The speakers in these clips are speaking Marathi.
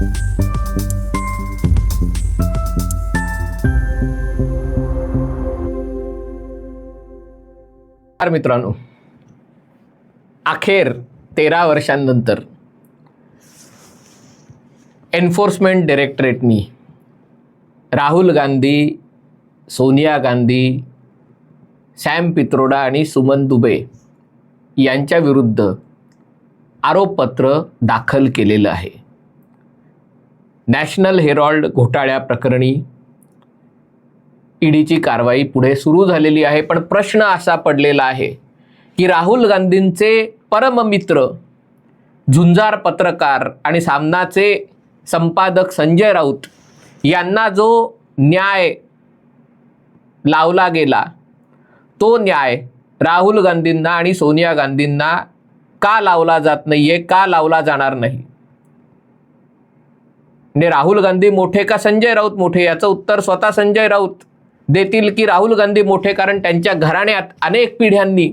नमस्कार मित्रांनो. अखेर तेरा वर्षांनंतर एन्फोर्समेंट डायरेक्टरेटनी राहुल गांधी सोनिया गांधी सॅम पित्रोडा आणि सुमन दुबे यांच्या विरुद्ध आरोपपत्र दाखल केलेलं आहे. नॅशनल हेरॉल्ड घोटाळ्याप्रकरणी ईडीची कारवाई पुढे सुरू झालेली आहे. पण प्रश्न असा पडलेला आहे की राहुल गांधींचे परममित्र झुंजार पत्रकार आणि सामनाचे संपादक संजय राऊत यांना जो न्याय लावला गेला तो न्याय राहुल गांधींना आणि सोनिया गांधींना का लावला जात नाही आहे का लावला जाणार नाही? म्हणजे राहुल गांधी मोठे का संजय राऊत मोठे? याचं उत्तर स्वतः संजय राऊत देतील की राहुल गांधी मोठे? कारण त्यांच्या घराण्यात अनेक पिढ्यांनी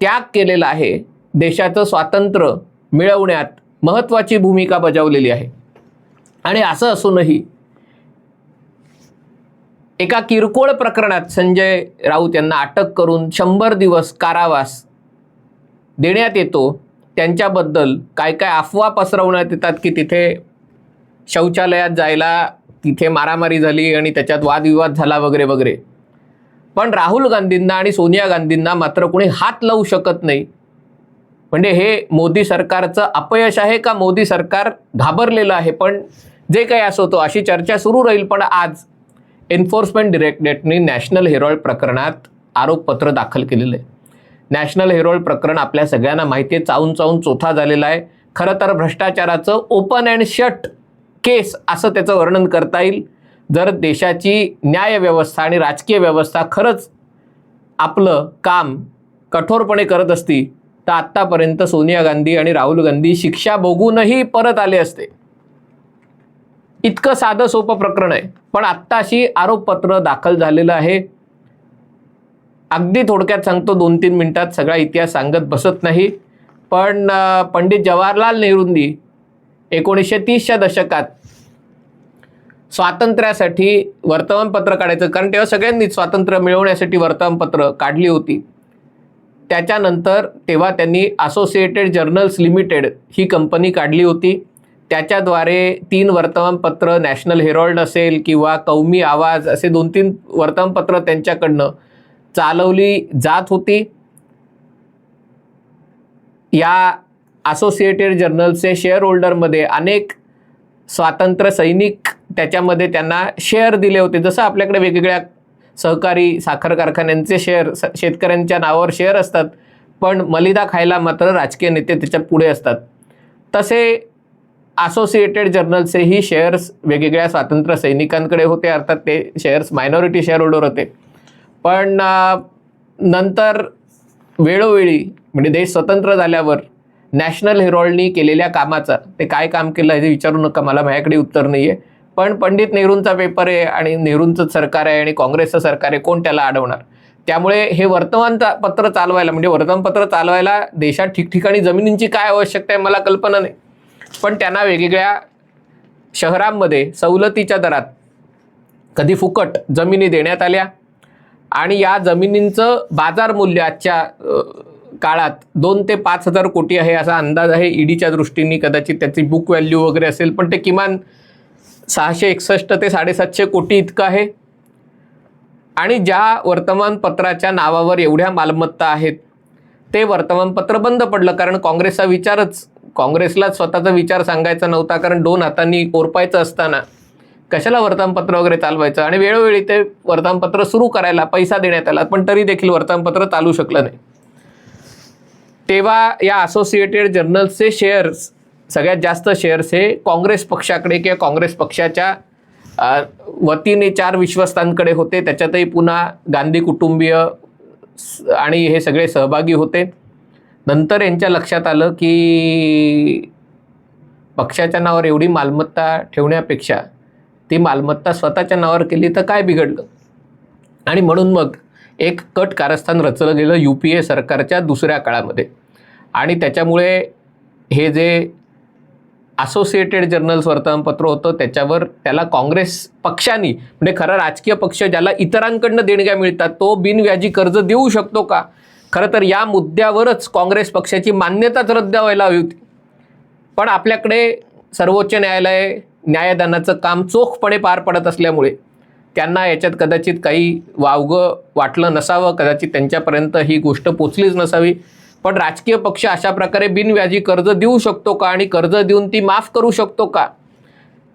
त्याग केलेला आहे. देशाचं स्वातंत्र्य मिळवण्यात महत्त्वाची भूमिका बजावलेली आहे. आणि असं असूनही एका किरकोळ प्रकरणात संजय राऊत यांना अटक करून शंभर दिवस कारावास देण्यात येतो. त्यांच्याबद्दल काय काय अफवा पसरवण्यात येतात की तिथे शौचालयात जायला तिथे मारामारी झाली आणि त्याच्यात वादविवाद झाला वगैरे वगैरे. पण राहुल गांधींना आणि सोनिया गांधींना मात्र कोणी हात लावू शकत नाही. म्हणजे हे मोदी सरकारचं अपयश आहे का? मोदी सरकार घाबरलेलं आहे. पण जे काही असो तो अशी चर्चा सुरू राहील. पण आज एन्फोर्समेंट डिरेक्टरेटने नॅशनल हेरॉल्ड प्रकरणात आरोपपत्र दाखल केलेलं आहे. नॅशनल हेरोल्ड प्रकरण आपल्या सगळ्यांना माहिती आहे. चावून चावून चोथा झालेला आहे. खरं तर भ्रष्टाचाराचं ओपन अँड शट केस असं त्याचं वर्णन करता येईल. जर देशाची न्यायव्यवस्था आणि राजकीय व्यवस्था खरंच आपलं काम कठोरपणे करत असती तर आत्तापर्यंत सोनिया गांधी आणि राहुल गांधी शिक्षा भोगूनही परत आले असते. इतकं साधं सोपं प्रकरण आहे. पण आत्ताशी आरोपपत्र दाखल झालेलं आहे. अगदी थोडक्यात सांगतो दोन तीन मिनटात सगळा इतिहास सांगत बसत नाही. पण पंडित जवाहरलाल नेहरूंनी एकोणीसशे तीसच्या दशकात स्वातंत्र्यासाठी वर्तमानपत्र काढायचं कारण तेव्हा सगळ्यांनीच स्वातंत्र्य मिळवण्यासाठी वर्तमानपत्र काढली होती. त्याच्यानंतर तेव्हा त्यांनी असोसिएटेड जर्नल्स लिमिटेड ही कंपनी काढली होती. त्याच्याद्वारे तीन वर्तमानपत्र नॅशनल हेरॉल्ड असेल किंवा कौमी आवाज असे दोन तीन वर्तमानपत्र त्यांच्याकडनं चालवली जात होती. या असोसिएटेड जर्नलचे शेअर होल्डरमध्ये अनेक स्वातंत्र्य सैनिक त्याच्यामध्ये त्यांना शेअर दिले होते. जसं आपल्याकडे वेगवेगळ्या सहकारी साखर कारखान्यांचे शेअर शेतकऱ्यांच्या नावावर शेअर असतात पण मलिदा खायला मात्र राजकीय नेते त्याच्या पुढे असतात. तसे असोसिएटेड जर्नलचेही शेअर्स वेगवेगळ्या स्वातंत्र्य सैनिकांकडे होते अर्थात ते शेअर्स मायनॉरिटी शेअर होल्डर होते. पण नंतर वेळोवेळी म्हणजे देश स्वतंत्र झाल्यावर नॅशनल हेरॉल्डनी केलेल्या कामाचा ते काय काम केलं हे विचारू नका मला माझ्याकडे उत्तर नाही आहे पण पंडित नेहरूंचा पेपर आहे आणि नेहरूंचं सरकार आहे आणि काँग्रेसचं सरकार आहे कोण त्याला अडवणार? त्यामुळे हे वर्तमानपत्र चालवायला म्हणजे वर्तमानपत्र चालवायला देशात ठिकठिकाणी जमिनींची काय आवश्यकता आहे मला कल्पना नाही. पण त्यांना वेगवेगळ्या शहरांमध्ये सवलतीच्या दरात कधी फुकट जमिनी देण्यात आल्या आणि या जमिनींचं बाजार मूल्य आजच्या काळात दोन ते पाच हजार कोटी आहे असा अंदाज आहे ईडीच्या दृष्टीने. कदाचित त्याची बुक व्हॅल्यू वगैरे असेल पण ते किमान सहाशे एकसष्ट ते साडेसातशे कोटी इतकं आहे. आणि ज्या वर्तमानपत्राच्या नावावर एवढ्या मालमत्ता आहेत ते वर्तमानपत्र बंद पडलं. कारण काँग्रेसचा विचारच काँग्रेसला स्वतःचा विचार सांगायचा नव्हता. कारण दोन हातांनी कोरपायचं असताना कशाला वर्तमानपत्र वगैरे चालवायचं? आणि वेळोवेळी ते वर्तमानपत्र सुरू करायला पैसा देण्यात आला पण तरी देखील वर्तमानपत्र चालू शकलं नाही. तेव्हा या असोसिएटेड जर्नल्सचे शेअर्स सगळ्यात जास्त शेअर्स हे काँग्रेस पक्षाकडे किंवा काँग्रेस पक्षाच्या वतीने चार विश्वस्तांकडे होते. त्याच्यातही पुन्हा गांधी कुटुंबीय स- आणि हे सगळे सहभागी होते. नंतर यांच्या लक्षात आलं की पक्षाच्या नावावर एवढी मालमत्ता ठेवण्यापेक्षा ती मालमत्ता स्वतःच्या नावावर केली तर काय बिघडलं? आणि म्हणून मग एक कट कारस्थान रचलं गेलं यू पी ए सरकारच्या दुसऱ्या काळामध्ये. आणि त्याच्यामुळे हे जे असोसिएटेड जर्नल्स वर्तमानपत्र होतं त्याच्यावर त्याला काँग्रेस पक्षाने म्हणजे खरं राजकीय पक्ष ज्याला इतरांकडनं देणग्या मिळतात तो बिनव्याजी कर्ज देऊ शकतो का? खरं तर या मुद्द्यावरच काँग्रेस पक्षाची मान्यताच रद्द व्हायला हवी होती. पण आपल्याकडे सर्वोच्च न्यायालय न्यायदानाचं काम चोखपणे पार पडत असल्यामुळे त्यांना याच्यात कदाचित काही वावगं वाटलं नसावं कदाचित त्यांच्यापर्यंत ही गोष्ट पोचलीच नसावी. पण राजकीय पक्ष अशा प्रकारे बिनव्याजी कर्ज देऊ शकतो का आणि कर्ज देऊन ती माफ करू शकतो का?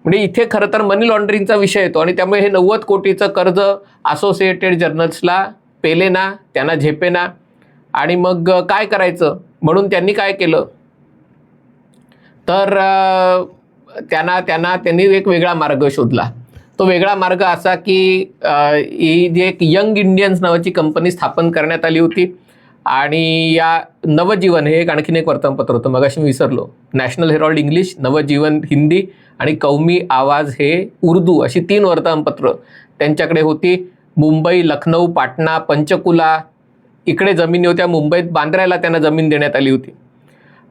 म्हणजे इथे खरं तर मनी लॉन्ड्रिंगचा विषय येतो आणि त्यामुळे हे नव्वद कोटीचं कर्ज असोसिएटेड जर्नल्सला पेले ना त्यांना झेपे ना. आणि मग काय करायचं? म्हणून त्यांनी काय केलं? तर त्यांना त्यांना त्यांनी एक वेगळा मार्ग शोधला. तो वेगळा मार्ग असा की ही जी एक यंग इंडियन्स नावाची कंपनी स्थापन करण्यात आली होती. आणि या नवजीवन हे एक आणखीन एक वर्तमानपत्र होतं. मगाशी मी विसरलो. National Herald English Navjivan Hindi आणि कौमी आवाज हे उर्दू अशी तीन वर्तमानपत्र त्यांच्याकडे होती. मुंबई लखनौ पाटणा पंचकुला इकडे जमिनी होत्या. मुंबईत बांद्र्याला त्यांना जमीन देण्यात आली होती.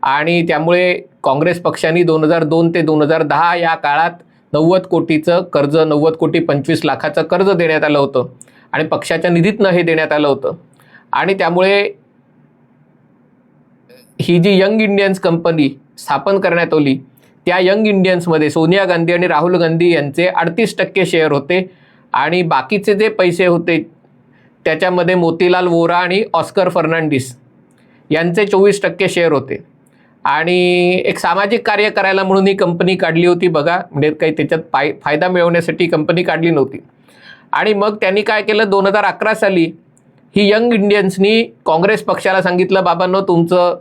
आणि त्यामुळे काँग्रेस पक्षाने दोन हजार दोन ते दोन हजार दहा या काळात नव्वद कोटीचं कर्ज नव्वद कोटी पंचवीस लाखाचं कर्ज देण्यात आलं होतं. आणि पक्षाच्या निधीतनं हे देण्यात आलं होतं. आणि त्यामुळे ही जी यंग इंडियन्स कंपनी स्थापन करण्यात आली त्या यंग इंडियन्समध्ये सोनिया गांधी आणि राहुल गांधी यांचे अडतीस टक्के शेअर होते. आणि बाकीचे जे पैसे होते त्याच्यामध्ये मोतीलाल वोरा आणि ऑस्कर फर्नांडिस यांचे चोवीस टक्के शेअर होते. आणि एक सामाजिक कार्य करायला म्हणून ही कंपनी काढली होती बघा. म्हणजे काही त्याच्यात पाय फायदा मिळवण्यासाठी कंपनी काढली नव्हती. आणि मग त्यांनी काय केलं? दोन हजार अकरा साली ही यंग इंडियन्सनी काँग्रेस पक्षाला सांगितलं बाबांनो तुमचं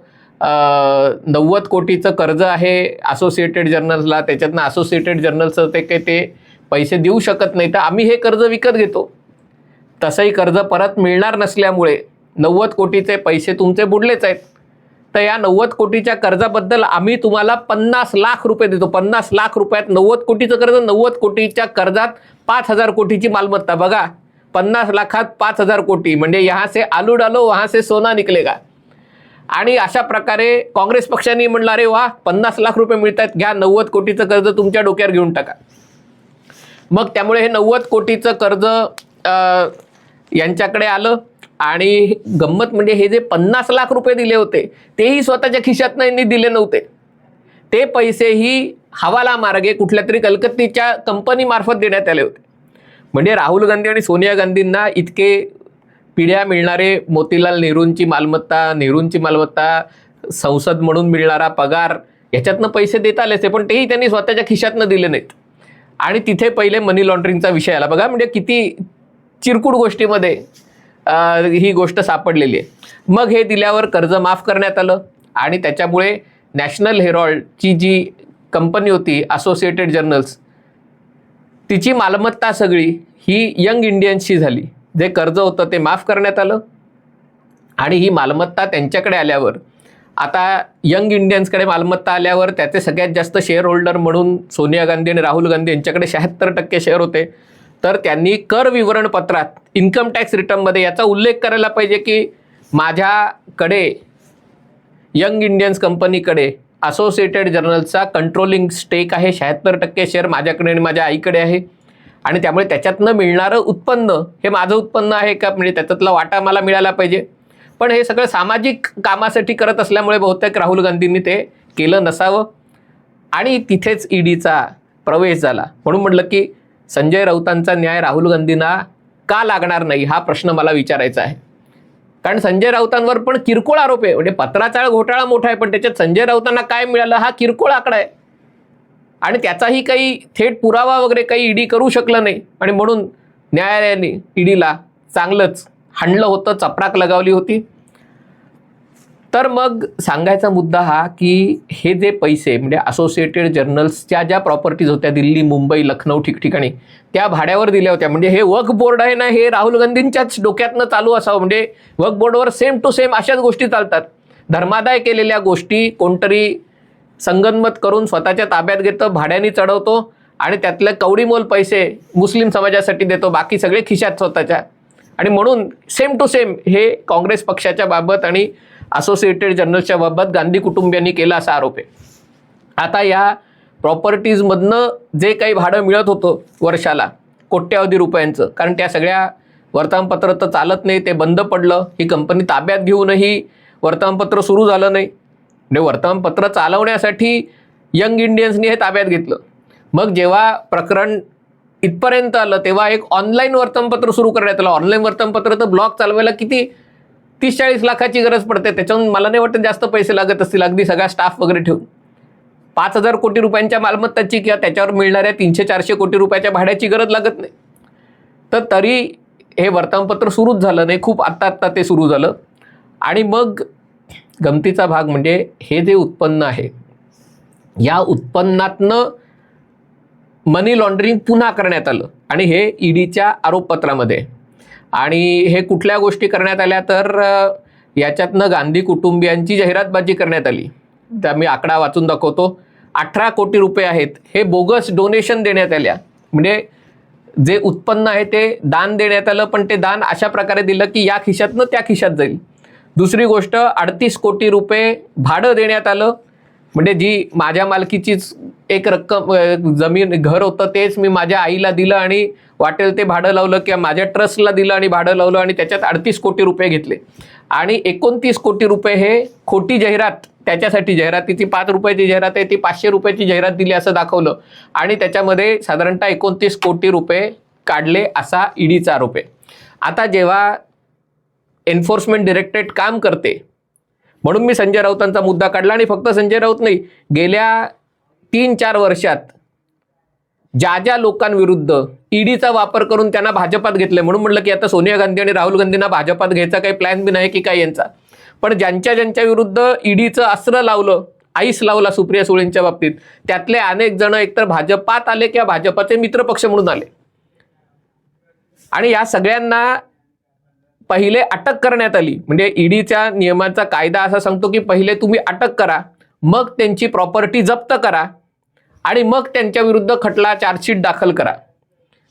नव्वद कोटीचं कर्ज आहे असोसिएटेड जर्नल्सला. त्याच्यातनं असोसिएटेड जर्नल्सचं ते काही ते पैसे देऊ शकत नाही. तर आम्ही हे कर्ज विकत घेतो. तसंही कर्ज परत मिळणार नसल्यामुळे नव्वद कोटीचे पैसे तुमचे बुडलेच आहेत. तर या नव्वद कोटीच्या कर्जाबद्दल आम्ही तुम्हाला पन्नास लाख रुपये देतो. पन्नास लाख रुपयात नव्वद कोटीचं कर्ज नव्वद कोटीच्या कर्जात पाच हजार कोटीची मालमत्ता. बघा पन्नास लाखात पाच हजार कोटी. म्हणजे यहाँ से आलू डालो वहाँ से सोना निकलेगा आणि अशा प्रकारे काँग्रेस पक्षाने म्हणलं अरे वा पन्नास लाख रुपये मिळतात घ्या नव्वद कोटीचं कर्ज तुमच्या डोक्यावर घेऊन टाका. मग त्यामुळे हे नव्वद कोटीचं कर्ज यांच्याकडे आलं. आणि गंमत म्हणजे हे जे पन्नास लाख रुपये दिले होते तेही स्वतःच्या खिशातनं यांनी दिले नव्हते. ते पैसेही हवाला मार्गे कुठल्या तरी कलकत्तीच्या कंपनीमार्फत देण्यात आले होते. म्हणजे राहुल गांधी आणि सोनिया गांधींना इतके पिढ्या मिळणारे मोतीलाल नेहरूंची मालमत्ता नेहरूंची मालमत्ता संसद म्हणून मिळणारा पगार ह्याच्यातनं पैसे देता आले असते पण तेही त्यांनी स्वतःच्या खिशातनं दिले नाहीत. आणि तिथे पहिले मनी लॉन्ड्रिंगचा विषय आला. बघा म्हणजे किती चिरकूट गोष्टीमध्ये ही गोष्ट सापडलेली आहे. मग हे दिल्यावर कर्ज माफ करण्यात आलं आणि त्याच्यामुळे नॅशनल हेरॉल्डची जी कंपनी होती असोसिएटेड जर्नल्स तिची मालमत्ता सगळी ही यंग इंडियन्सची झाली. जे कर्ज होतं ते माफ करण्यात आलं आणि ही मालमत्ता त्यांच्याकडे आल्यावर आता यंग इंडियन्सकडे मालमत्ता आल्यावर त्याचे सगळ्यात जास्त शेअर होल्डर म्हणून सोनिया गांधी आणि राहुल गांधी यांच्याकडे शहात्तर टक्के शेअर होते. तर त्यांनी कर विवरणपत्रात इन्कम टॅक्स रिटर्नमध्ये याचा उल्लेख करायला पाहिजे की माझ्याकडे यंग इंडियन्स कंपनीकडे असोसिएटेड जर्नलचा कंट्रोलिंग स्टेक आहे शहात्तर टक्के शेअर माझ्याकडे आणि माझ्या आईकडे आहे. आणि त्यामुळे त्याच्यातनं मिळणारं उत्पन्न हे माझं उत्पन्न आहे का? म्हणजे त्याच्यातला वाटा मला मिळाला पाहिजे. पण हे सगळं सामाजिक कामासाठी करत असल्यामुळे बहुतेक राहुल गांधींनी ते केलं नसावं. आणि तिथेच ईडीचा प्रवेश झाला. म्हणून म्हटलं की संजय राऊतांचा न्याय राहुल गांधींना का लागणार नाही हा प्रश्न मला विचारायचा आहे. कारण संजय राऊतांवर पण किरकोळ आरोप आहे. म्हणजे पत्राचाळ घोटाळा मोठा आहे पण त्याच्यात संजय राऊतांना काय मिळालं हा किरकोळ आकडा आहे. आणि त्याचाही काही थेट पुरावा वगैरे काही ईडी करू शकलं नाही. आणि म्हणून न्यायालयाने ईडीला चांगलंच हाणलं होतं चपराक लगावली होती. तर मग सांगायचा मुद्दा हा की हे जे पैसे म्हणजे असोसिएटेड जर्नल्सच्या ज्या प्रॉपर्टीज होत्या दिल्ली मुंबई लखनौ ठिकठिकाणी त्या भाड्यावर दिल्या होत्या. म्हणजे हे वक्फ बोर्ड आहे ना हे राहुल गांधींच्याच डोक्यातनं चालू असावं. म्हणजे वक्फ बोर्डवर सेम टू सेम अशाच गोष्टी चालतात. धर्मादाय केलेल्या गोष्टी कोणतरी संगनमत करून स्वतःच्या ताब्यात घेतं भाड्याने चढवतो आणि त्यातले कवडीमोल पैसे मुस्लिम समाजासाठी देतो. बाकी सगळे खिशात स्वतःच्या. आणि म्हणून सेम टू सेम हे काँग्रेस पक्षाच्या बाबत आणि असोसिएटेड जर्नल्सच्या बाबत गांधी कुटुंबियांनी केला असा आरोप आहे. आता या प्रॉपर्टीजमधनं जे काही भाडं मिळत होतं वर्षाला कोट्यावधी रुपयांचं कारण त्या सगळ्या वर्तमानपत्र तर चालत नाही ते बंद पडलं ही कंपनी ताब्यात घेऊनही वर्तमानपत्र सुरू झालं नाही. म्हणजे वर्तमानपत्र चालवण्यासाठी यंग इंडियन्सनी हे ताब्यात घेतलं. मग जेव्हा प्रकरण इथपर्यंत आलं तेव्हा एक ऑनलाईन वर्तमानपत्र सुरू करण्यात आलं. ऑनलाईन वर्तमानपत्र तर ब्लॉग चालवायला किती तीस चाळीस लाखाची गरज पडते. त्याच्याहून मला नाही वाटत जास्त पैसे लागत असतील. अगदी सगळा स्टाफ वगैरे ठेवून. पाच हजार कोटी रुपयांच्या मालमत्ताची किंवा त्याच्यावर मिळणाऱ्या तीनशे चारशे कोटी रुपयाच्या भाड्याची गरज लागत नाही. तर तरी हे वर्तमानपत्र सुरूच झालं नाही. खूप आत्ता आत्ता ते सुरू झालं. आणि मग गमतीचा भाग म्हणजे हे जे उत्पन्न आहे या उत्पन्नातनं मनी लॉन्ड्रिंग पुन्हा करण्यात आलं. आणि हे ईडीच्या आरोपपत्रामध्ये आणि हे कुठल्या गोष्टी करण्यात आल्या तर याच्यातनं गांधी कुटुंबियांची जाहिरातबाजी करण्यात आली. त्या मी आकडा वाचून दाखवतो. अठरा कोटी रुपये आहेत हे बोगस डोनेशन देण्यात आल्या. म्हणजे जे उत्पन्न आहे ते दान देण्यात आलं पण ते दान अशा प्रकारे दिलं की या खिशातनं त्या खिशात जाईल. दुसरी गोष्ट अडतीस कोटी रुपये भाडं देण्यात आलं. म्हणजे जी माझ्या मालकीचीच एक रक्कम जमीन घर होतं तेच मी माझ्या आईला दिलं आणि वाटेल ते भाडं लावलं किंवा माझ्या ट्रस्टला दिलं आणि भाडं लावलं आणि त्याच्यात अडतीस कोटी रुपये घेतले. आणि एकोणतीस कोटी रुपये हे खोटी जाहिरात त्याच्यासाठी जाहिरातीची पाच रुपयाची जाहिरात आहे ती पाचशे रुपयाची जाहिरात दिली असं दाखवलं. आणि त्याच्यामध्ये साधारणतः एकोणतीस कोटी रुपये काढले असा ईडीचा आरोप आहे. आता जेव्हा एन्फोर्समेंट डिरेक्टरेट काम करते म्हणून मी संजय राऊतांचा मुद्दा काढला आणि फक्त संजय राऊत नाही गेल्या तीन चार वर्षात ज्या ज्या लोकांविरुद्ध ईडीचा वापर करून त्यांना भाजपात घेतलं म्हणून म्हटलं की आता सोनिया गांधी आणि राहुल गांधींना भाजपात घ्यायचा काही प्लॅन बी नाही की काय यांचा. पण ज्यांच्या ज्यांच्या विरुद्ध ईडीचं अस्त्र लावलं आईस लावला सुप्रिया सुळेंच्या बाबतीत त्यातले अनेक जण एकतर भाजपात आले किंवा भाजपाचे मित्रपक्ष म्हणून आले. आणि या सगळ्यांना पहिले अटक करण्यात आली. म्हणजे ईडीच्या नियमांचा कायदा असा सांगतो की पहिले तुम्ही अटक करा मग त्यांची प्रॉपर्टी जप्त करा आणि मग त्यांच्या विरुद्ध खटला चार्जशीट दाखल करा.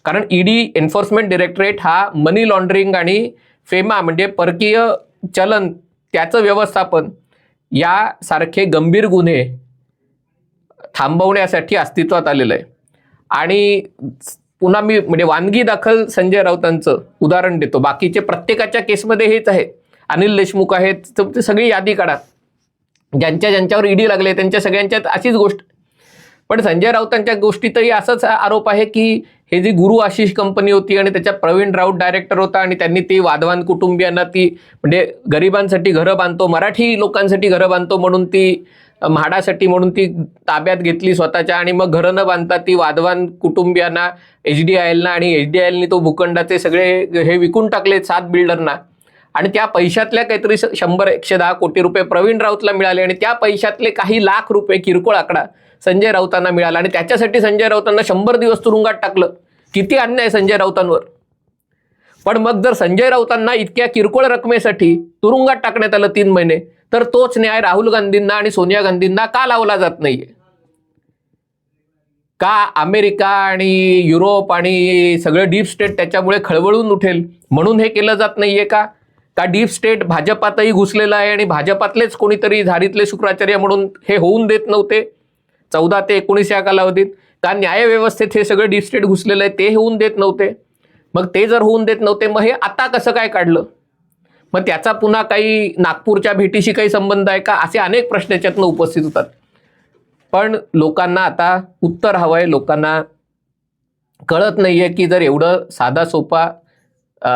कारण ईडी एन्फोर्समेंट डिरेक्टरेट हा मनी लॉन्ड्रिंग आणि फेमा म्हणजे परकीय चलन त्याचं व्यवस्थापन यासारखे गंभीर गुन्हे थांबवण्यासाठी अस्तित्वात आलेलं आहे आणि पुन्हा मी म्हणजे वानगी दाखल संजय राऊतांचं उदाहरण देतो. बाकीचे प्रत्येकाच्या केसमध्ये हेच आहे. अनिल देशमुख आहेत तुमची सगळी यादी काढा. ज्यांच्या ज्यांच्यावर ईडी लागले त्यांच्या सगळ्यांच्यात अशीच गोष्ट. पण संजय राऊतांच्या गोष्टीतही असाच आरोप आहे की हे जी गुरु आशिष कंपनी होती आणि त्याच्या प्रवीण राऊत डायरेक्टर होता आणि त्यांनी ती वाधवान कुटुंबियांना ती म्हणजे गरिबांसाठी घरं बांधतो मराठी लोकांसाठी घरं बांधतो म्हणून ती म्हाडासाठी म्हणून ती ताब्यात घेतली स्वतःच्या आणि मग घरं न बांधता ती वाधवान कुटुंबियांना एच डी आय एलना आणि एच डी आय एलनी तो भूखंडाचे सगळे हे विकून टाकले सात बिल्डरना. आणि त्या पैशातल्या काहीतरी शंभर एकशे दहा कोटी रुपये प्रवीण राऊतला मिळाले आणि त्या पैशातले काही लाख रुपये किरकोळ आकडा संजय राऊतांना मिळाला आणि त्याच्यासाठी संजय राऊतांना शंभर दिवस तुरुंगात टाकलं. किती अन्याय संजय राऊतांवर? पण मग जर संजय राऊतांना इतक्या किरकोळ रकमेसाठी तुरुंगात टाकण्यात आलं तीन महिने तर तोच न्याय राहुल गांधींना आणि सोनिया गांधींना का लावला जात नाहीये? का अमेरिका आणि युरोप आणि सगळं डीप स्टेट त्याच्यामुळे खळबळून उठेल? म्हणून हे केलं जात नाहीये का? का डीप स्टेट भाजपातही घुसलेलं आहे आणि भाजपातलेच कोणीतरी झारीतले शुक्राचार्य म्हणून हे होऊन देत नव्हते? चौदा ते एकोणीस या कालावधीत का न्यायव्यवस्थेत हे सगळं डीप घुसलेलं आहे ते होऊन देत नव्हते. मग ते जर होऊन देत नव्हते मग हे आता कसं काय काढलं? मग त्याचा पुन्हा काही नागपूरच्या भेटीशी काही संबंध आहे का? असे अनेक प्रश्न याच्यातनं उपस्थित होतात. पण लोकांना आता उत्तर हवं आहे लोकांना कळत नाही आहे की जर एवढं साधा सोपा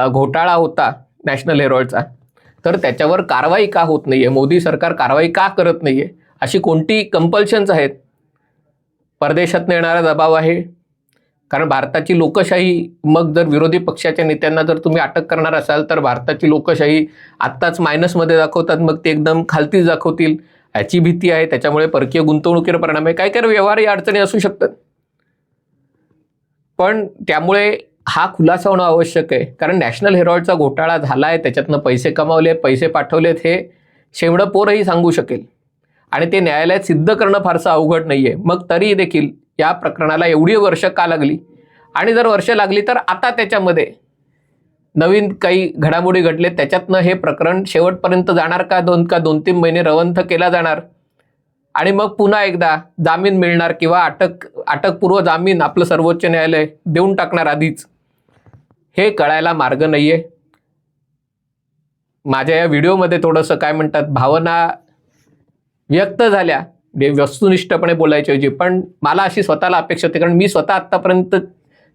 घोटाळा होता नॅशनल हेरॉल्डचा तर त्याच्यावर कारवाई का होत नाही आहे मोदी सरकार कारवाई का करत नाही आहे अशी कोणती कंपल्शन्स आहेत? परदेशातनं येणारा दबाव आहे. कारण भारताची लोकशाही मग जर विरोधी पक्षाच्या नेत्यांना जर तुम्ही अटक करणार असाल तर भारताची लोकशाही आत्ताच मायनसमध्ये दाखवतात मग ते एकदम खालतीच दाखवतील. याची भीती आहे त्याच्यामुळे परकीय गुंतवणुकीवर परिणाम आहे. काय काय व्यवहार या अडचणी असू शकतात. पण त्यामुळे हा खुलासा होणं आवश्यक आहे. कारण नॅशनल हेरॉल्डचा घोटाळा झाला आहे त्याच्यातनं पैसे कमावले पैसे पाठवलेत हे शेवडं पोरही सांगू शकेल. आणि ते न्यायालयात सिद्ध करणं फारसं अवघड नाही आहे मग तरी देखील या प्रकरणाला एवढी वर्ष का लागली? आणि जर वर्ष लागली तर आता त्याच्यामध्ये नवीन काही घडामोडी घडले त्याच्यातनं हे प्रकरण शेवटपर्यंत जाणार का? दोन का दोन तीन महिने रवंथ केला जाणार? आणि मग पुन्हा एकदा जामीन मिळणार किंवा अटक अटकपूर्व जामीन आपलं सर्वोच्च न्यायालय देऊन टाकणार आधीच? हे कळायला मार्ग नाही आहे माझ्या या व्हिडिओमध्ये थोडंसं काय म्हणतात भावना व्यक्त झाल्या. म्हणजे वस्तुनिष्ठपणे बोलायच्या ऐवजी. पण मला अशी स्वतःला अपेक्षा होती कारण मी स्वतः आत्तापर्यंत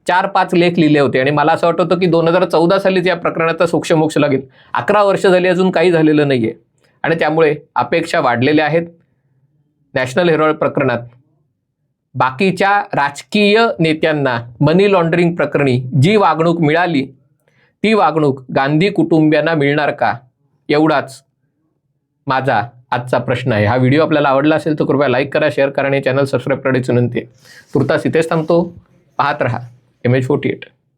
चार पाच लेख लिहिले होते. आणि मला असं वाटत होतं की दोन हजार चौदा सालीच या प्रकरणाचा सूक्ष्मोक्ष लागेल. अकरा वर्ष झाली अजून काही झालेलं नाही आहे आणि त्यामुळे अपेक्षा वाढलेल्या आहेत नॅशनल हेरॉल्ड प्रकरणात. बाकीच्या राजकीय नेत्यांना मनी लॉन्ड्रिंग प्रकरणी जी वागणूक मिळाली ती वागणूक गांधी कुटुंबियांना मिळणार का? एवढाच माझा आजचा प्रश्न आहे. हा व्हिडिओ आपल्याला आवडला असेल तर कृपया लाईक करा शेअर करा आणि चॅनल सबस्क्राईब करण्याची विनंती आहे. तुर्तास इथेच थांबतो. पाहत रहा. M H forty eight.